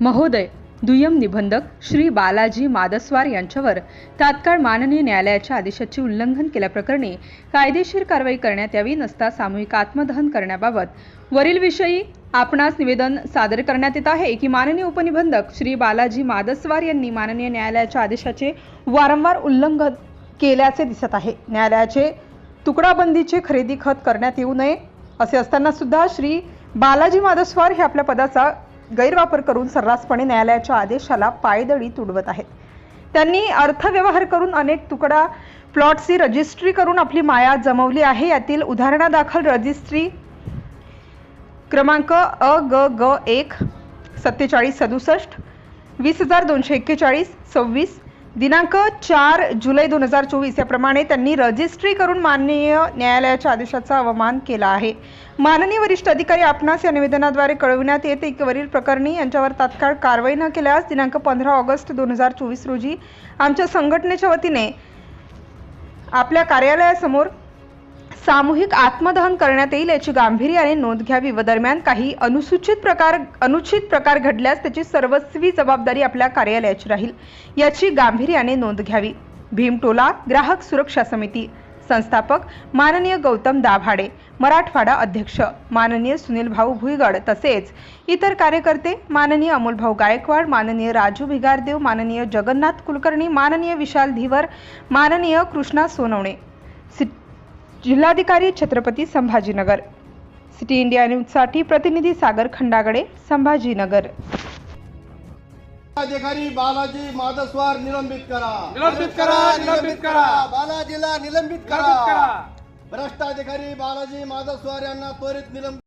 महोदय दुय्यम निबंधक श्री बालाजी मादस्वार यांच्यावर तात्काळ माननीय न्यायालयाच्या आदेशाचे उल्लंघन केल्याप्रकरणी कायदेशीर कारवाई करण्यात यावी नसता सामूहिक आत्मदहन करण्याबाबत वरील विषयी आपणास निवेदन सादर करण्यात येत आहे. की माननीय उपनिबंधक श्री बालाजी मादस्वार यांनी माननीय न्यायालयाच्या आदेशाचे वारंवार उल्लंघन केल्याचे दिसत आहे. न्यायालयाचे तुकडाबंदीचे खरेदी खत करण्यात येऊ नये असे असताना सुद्धा श्री बालाजी मादस्वार हे आपल्या पदाचा गैरवापर करून सर्रासपणे न्यायालयाच्या आदेशाला पायदळी तुडवत आहेत. त्यांनी अर्थव्यवहार करून अनेक तुकडा प्लॉटची रजिस्ट्री करून आपली माया जमवली आहे. यातील उदाहरणादाखल रजिस्ट्री क्रमांक अ ग ग एक सत्तेचाळीस सदुसष्ट वीस हजार दोनशे एक्केचाळीस सव्वीस दिनांक चार जुलै दोन हजार चोवीस याप्रमाणे त्यांनी रजिस्ट्री करून माननीय न्यायालयाच्या आदेशाचा अवमान केला आहे. माननीय वरिष्ठ अधिकारी आपणास या निवेदनाद्वारे कळविण्यात येते की वरील प्रकरणी यांच्यावर तात्काळ कारवाई न केल्यास दिनांक पंधरा ऑगस्ट दोन हजार चोवीस रोजी आमच्या संघटनेच्या वतीने आपल्या कार्यालयासमोर सामूहिक आत्मदहन करण्यात येईल याची गांभीर्याने नोंद घ्यावी. व दरम्यान काही अनुसूचित प्रकार अनुचित प्रकार घडल्यास त्याची सर्वस्वी जबाबदारी आपल्या कार्यालयाची राहील याची गांभीर्याने नोंद घ्यावी. भीमटोला ग्राहक सुरक्षा समिती. संस्थापक माननीय गौतम दाभाडे. मराठवाडा अध्यक्ष. माननीय सुनील भाऊ भुईगड. तसेच इतर कार्यकर्ते माननीय अमोलभाऊ गायकवाड माननीय राजू भिगारदेव माननीय जगन्नाथ कुलकर्णी माननीय विशाल धीवर माननीय कृष्णा सोनवणे. सि- जिल्हाधिकारी छत्रपती संभाजीनगर. सिटी इंडिया न्यूजसाठी प्रतिनिधी सागर खंडागडे संभाजीनगर. अधिकारी बालाजी माधस्वार निलंबित करा. निलंबित करा निलंबित करा. बालाजीला निलंबित निलंबित करा. भ्रष्ट अधिकारी बालाजी माधस्वार यांना त्वरित निलंबित